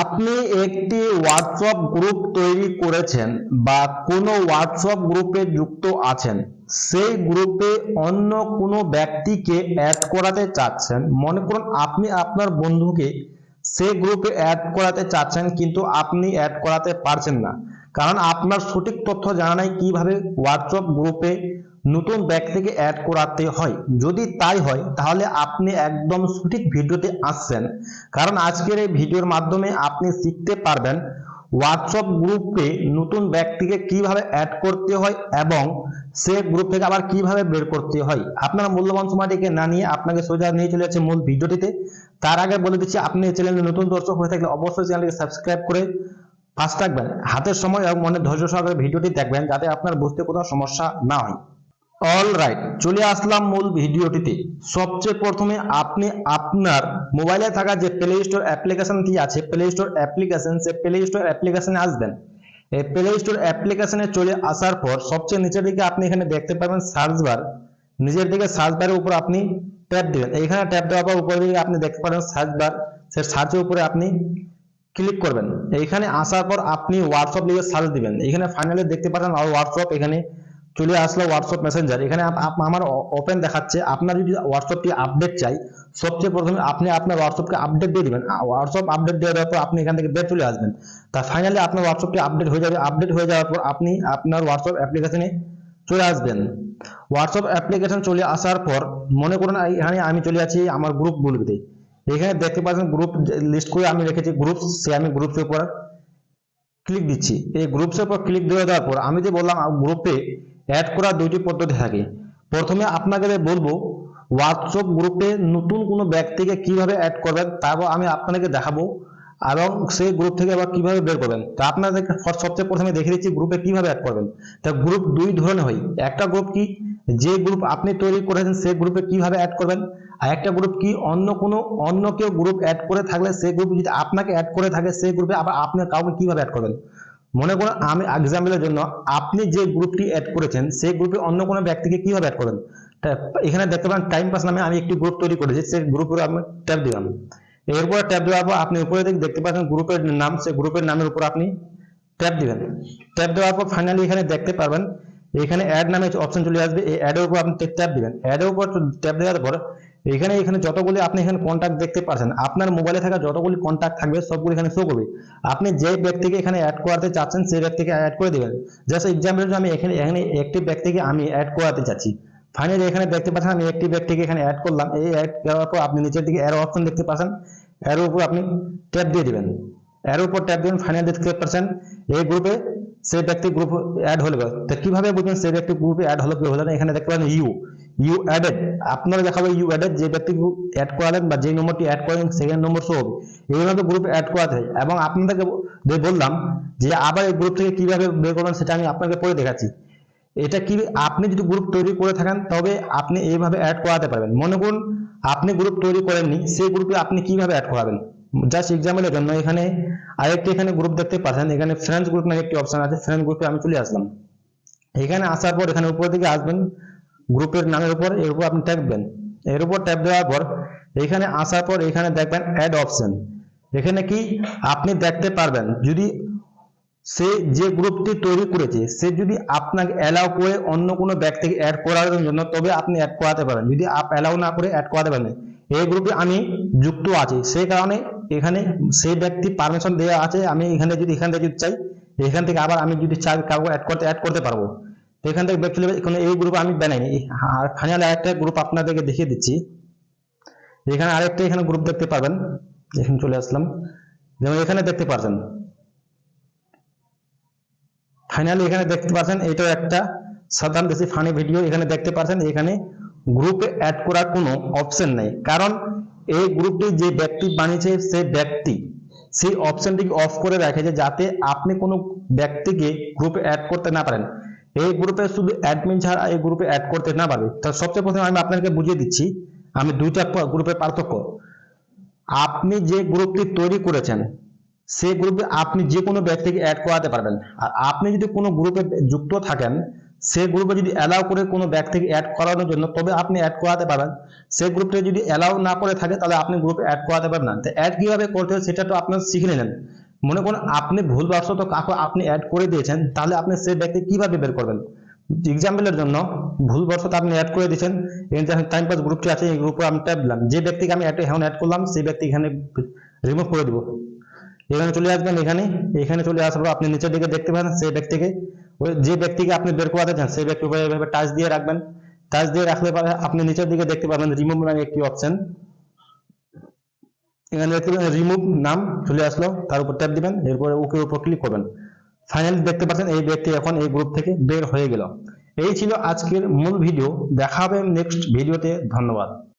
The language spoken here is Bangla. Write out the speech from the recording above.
আপনি একটি হোয়াটসঅ্যাপ গ্রুপ তৈরি করেছেন বা কোনো হোয়াটসঅ্যাপ গ্রুপে যুক্ত আছেন, সেই গ্রুপে অন্য কোনো ব্যক্তিকে অ্যাড করাতে চাচ্ছেন। মনে করুন, আপনি আপনার বন্ধুকে সেই গ্রুপে অ্যাড করাতে চাচ্ছেন, কিন্তু আপনি অ্যাড করাতে পারছেন না। কারণ আপনার সঠিক তথ্য জানা নাই কীভাবে হোয়াটসঅ্যাপ গ্রুপে নতুন ব্যক্তিকে অ্যাড করাতে হয়। যদি তাই হয়, তাহলে আপনি একদম সঠিক ভিডিওতে আসছেন। কারণ আজকের এই ভিডিওর মাধ্যমে আপনি শিখতে পারবেন হোয়াটসঅ্যাপ গ্রুপে নতুন ব্যক্তিকে কীভাবে অ্যাড করতে হয় এবং সে গ্রুপ থেকে আবার কীভাবে বের করতে হয়। আপনার মূল্যবান সময়টিকে না নিয়ে আপনাকে সোজা নিয়ে চলে যাচ্ছে মূল ভিডিওটিতে। তার আগে বলে দিচ্ছি, আপনি চ্যানেলে নতুন দর্শক হয়ে থাকলে অবশ্যই চ্যানেলটিকে সাবস্ক্রাইব করে পাশ রাখবেন হাতের সময় এবং মনে ধৈর্য সহকারে ভিডিওটি দেখবেন যাতে আপনার বুঝতে কোনো সমস্যা না হয়। অল রাইট চলে আসলাম মূল ভিডিওটিতে। সবচেয়ে প্রথমে আপনি আপনার মোবাইলে থাকা যে প্লে স্টোর অ্যাপ্লিকেশনটি আছে প্লে স্টোর অ্যাপ্লিকেশন সে প্লে স্টোর অ্যাপ্লিকেশনে আসবেন। এই প্লে স্টোর অ্যাপ্লিকেশনে চলে আসার পর সবচেয়ে নিচের দিকে আপনি এখানে দেখতে পাবেন সার্চ বার নিজের দিকে সার্চ বারের উপর আপনি ট্যাপ দিবেন। এইখানে ট্যাপ দেওয়ার পর উপরে আপনি দেখতে পাবেন সার্চ বার সে সার্চের উপরে আপনি ক্লিক করবেন। এইখানে আসার পর আপনি হোয়াটসঅ্যাপ লিখে সার্চ দিবেন। এখানে ফাইনালি দেখতে পাচ্ছেন আর হোয়াটসঅ্যাপ এখানে চলে আসলো হোয়াটসঅ্যাপ মেসেঞ্জার এখানে আমার ওপেন দেখাচ্ছে। আপনার যদি হোয়াটসঅ্যাপটি আপডেট চাই, সবচেয়ে প্রথমে আপনি আপনার হোয়াটসঅ্যাপকে আপডেট দিয়ে দিবেন। হোয়াটসঅ্যাপ আপডেট দেওয়ার পর আপনি এখান থেকে বের চলে আসবেন। তা ফাইনালি আপনার হোয়াটসঅ্যাপটি আপডেট হয়ে যাবে। আপডেট হয়ে যাওয়ার পর আপনি আপনার হোয়াটসঅ্যাপ অ্যাপ্লিকেশনে চলে আসবেন। হোয়াটসঅ্যাপ অ্যাপ্লিকেশন চলে আসার পর মনে করুন এখানে আমি চলে আছি আমার গ্রুপ গ্রুপগুলোতে এখানে দেখতে পাচ্ছেন গ্রুপ লিস্ট করে আমি রেখেছি গ্রুপ সে আমি গ্রুপসের উপর ক্লিক দিচ্ছি। এই গ্রুপসের উপর ক্লিক দিয়ে দেওয়ার পর আমি যে বললাম গ্রুপে অ্যাড করার দুইটি পদ্ধতি থাকে। প্রথমে আপনাকে বলব হোয়াটসঅ্যাপ গ্রুপে নতুন কোনো ব্যক্তিকে কীভাবে অ্যাড করবেন, তারপর আমি আপনাকে দেখাবো। এবং সেই গ্রুপ থেকে আবার কীভাবে বের করবেন? তা আপনাদেরকে সবচেয়ে প্রথমে দেখে দিচ্ছি গ্রুপে কীভাবে অ্যাড করবেন। তা গ্রুপ দুই ধরনের হয়। একটা গ্রুপ কি? যে গ্রুপ আপনি তৈরি করেছেন সেই গ্রুপে কীভাবে অ্যাড করবেন? আর একটা গ্রুপ কি? অন্য কোনো, অন্য কেউ গ্রুপ অ্যাড করে থাকলে সেই গ্রুপ যদি আপনাকে অ্যাড করে থাকে সেই গ্রুপে আবার আপনি কাউকে কীভাবে অ্যাড করবেন? মনে করুন আমি এক্সাম্পলের জন্য আপনি যে গ্রুপটি অ্যাড করেছেন, সেই গ্রুপে অন্য কোনো ব্যক্তিকে কীভাবে অ্যাড করবেন? এখানে দেখতে পারেন টাইম পাস নামে আমি একটি গ্রুপ তৈরি করেছি, সেই গ্রুপের আমি ট্যাপ দিলাম। এরপর ট্যাপ দেওয়ার পর আপনি উপরে দেখতে পাচ্ছেন গ্রুপের নাম সে গ্রুপের নামের উপর আপনি ট্যাপ দিবেন। ট্যাপ দেওয়ার পর ফাইনালি এখানে দেখতে পারবেন, এখানে অ্যাড নামে অপশন চলে আসবে, এই অ্যাডের উপর আপনি ট্যাপ দিবেন। অ্যাডের উপর ট্যাপ দেওয়ার পর এখানে এখানে যতগুলি আপনি এখানে কন্ট্যাক্ট দেখতে পাচ্ছেন, আপনার মোবাইলে থাকা যতগুলি কন্ট্যাক্ট থাকবে, সবগুলি এখানে শো করবে। আপনি যে ব্যক্তিকে এখানে অ্যাড করাতে চাচ্ছেন, সেই ব্যক্তিকে অ্যাড করে দিবেন। জাস্ট এক্সাম্পল আমি এখানে এখানে একটি ব্যক্তিকে আমি অ্যাড করাতে চাচ্ছি। ফাইনালি এখানে দেখতে পাচ্ছেন আমি একটি ব্যক্তিকে এখানে অ্যাড করলাম। এই অ্যাড করার পর আপনি নিচের দিকে অ্যারো অপশন দেখতে পাচ্ছেন। অ্যারোর উপর আপনি ট্যাপ দিয়ে দিবেন। অ্যারোর উপর ট্যাপ দিবেন ফাইনাল দেখতে পাচ্ছেন এই গ্রুপে সেই ব্যক্তি গ্রুপ অ্যাড হলো। তো কীভাবে বুঝবেন সেই ব্যক্তি গ্রুপে অ্যাড হলো কি হলো না? এখানে দেখতে পাচ্ছেন ইউ ইউ অ্যাডেড আপনারা দেখাবে ইউ অ্যাডেড যে ব্যক্তি অ্যাড করালেন বা যে নম্বরটি অ্যাড করেন সেকেন্ড নম্বর শো হবে। এইভাবে গ্রুপে অ্যাড করাতে হয় এবং আপনাদেরকে বললাম যে আবার এই গ্রুপ থেকে কীভাবে বের করবেন সেটা আমি আপনাকে পরে দেখাচ্ছি। এটা কি আপনি যদি গ্রুপ তৈরি করে থাকেন, তবে আপনি এইভাবে অ্যাড করাতে পারবেন। মনে করুন, আপনি গ্রুপ তৈরি করেননি, সেই গ্রুপে আপনি কীভাবে অ্যাড করাবেন? জাস্ট এক্সাম্পলের জন্য এখানে আরেকটি এখানে গ্রুপ দেখতে পাচ্ছেন, এখানে ফ্রেন্ডস গ্রুপ নামে একটি অপশন আছে ফ্রেন্ড গ্রুপে আমি চলে আসলাম। এখানে আসার পর এখানে উপর দিকে আসবেন গ্রুপের নামের উপর, এর উপর আপনি ট্যাপ দেবেন। এর উপর ট্যাপ দেওয়ার পর এখানে আসার পর এখানে দেখবেন অ্যাড অপশন এখানে কি? আপনি দেখতে পারবেন, যদি সে যে গ্রুপটি তৈরি করেছে, সে যদি আপনাকে অ্যালাউ করে অন্য কোনো ব্যক্তিকে অ্যাড করার জন্য, তবে আপনি অ্যাড করাতে পারেন যদি আপ অ্যালাউ না করে অ্যাড করাতে পারেন। এই গ্রুপে আমি যুক্ত আছি। সেই কারণে এখানে সেই ব্যক্তি পারমিশন দেওয়া আছে, আমি এখানে যদি, এখান থেকে যদি চাই, এখান থেকে আবার আমি যদি চাই, কাউকে অ্যাড করতে অ্যাড করতে পারব। এখান থেকে ব্যক্তি এখানে এই গ্রুপ আমি বানাইনি আর ফাইনাল আরেকটা গ্রুপ আপনাদেরকে দেখিয়ে দিচ্ছি। এখানে আরেকটা এখানে গ্রুপ দেখতে পাবেন এখানে চলে আসলাম। যেমন এখানে দেখতে পাচ্ছেন ফাইনালি এখানে দেখতে পাচ্ছেন, এটাও একটা সাধারণ বেশি ফানি ভিডিও এখানে দেখতে পাচ্ছেন, এখানে গ্রুপে অ্যাড করার কোনো অপশন নেই। কারণ এই গ্রুপটি যে ব্যক্তি বানিয়েছে, সে ব্যক্তি। সেই অপশনটিকে অফ করে রেখেছে যাতে আপনি কোনো ব্যক্তিকে গ্রুপে অ্যাড করতে না পারেন। এই গ্রুপে শুধু অ্যাডমিন ছাড়া এই গ্রুপে অ্যাড করতে না পারবে। তো সবচেয়ে প্রথমে আমি আপনাকে বুঝিয়ে দিচ্ছি, আমি দুইটা গ্রুপের পার্থক্য। আপনি যে গ্রুপটি তৈরি করেছেন সেই গ্রুপে আপনি যে কোনো ব্যক্তিকে অ্যাড করাতে পারবেন। আর আপনি যদি কোনো গ্রুপে যুক্ত থাকেন, সেই গ্রুপে যদি অ্যালাউ করে কোনো ব্যক্তিকে অ্যাড করানোর জন্য, তবে আপনি অ্যাড করাতে পারবেন। সেই গ্রুপটা যদি অ্যালাউ না করে থাকে, তাহলে আপনি গ্রুপে অ্যাড করাতে পারবেন না। তো অ্যাড কীভাবে করতে হয়, সেটা তো আপনার শিখে নিলেন। মনে করুন, আপনি ভুলবশত কাকে আপনি অ্যাড করে দিয়েছেন, তাহলে আপনি সেই ব্যক্তি কীভাবে বের করবেন? এক্সাম্পলের জন্য, ভুলবশত আপনি অ্যাড করে দিয়েছেন টাইম পাস গ্রুপটি আছে, এই গ্রুপে আমি ট্যাপ দিলাম। যে ব্যক্তিকে আমি অ্যাড অ্যাড করলাম, সেই ব্যক্তি এখানে রিমুভ করে দিব। এখানে চলে আসবেন, এখানে এখানে চলে আসার পর আপনি নিচের দিকে দেখতে পাবেন সেই ব্যক্তিকে। ওই যে ব্যক্তিকে আপনি বের করাতে চান, সেই ব্যক্তির উপরে এভাবে টাচ দিয়ে রাখবেন। টাচ দিয়ে রাখলে পরে আপনি নিচের দিকে দেখতে পাবেন রিমুভ নামে একটি অপশন এখানে দেখতে পাবেন রিমুভ নাম চলে আসলো, তার উপর ট্যাপ দিবেন, এরপরে ওকে উপর ক্লিক করবেন। ফাইনালি দেখতে পাচ্ছেন এই ব্যক্তি এখন এই গ্রুপ থেকে বের হয়ে গেল। এই ছিল আজকের মূল ভিডিও দেখা হবে নেক্সট ভিডিওতে ধন্যবাদ।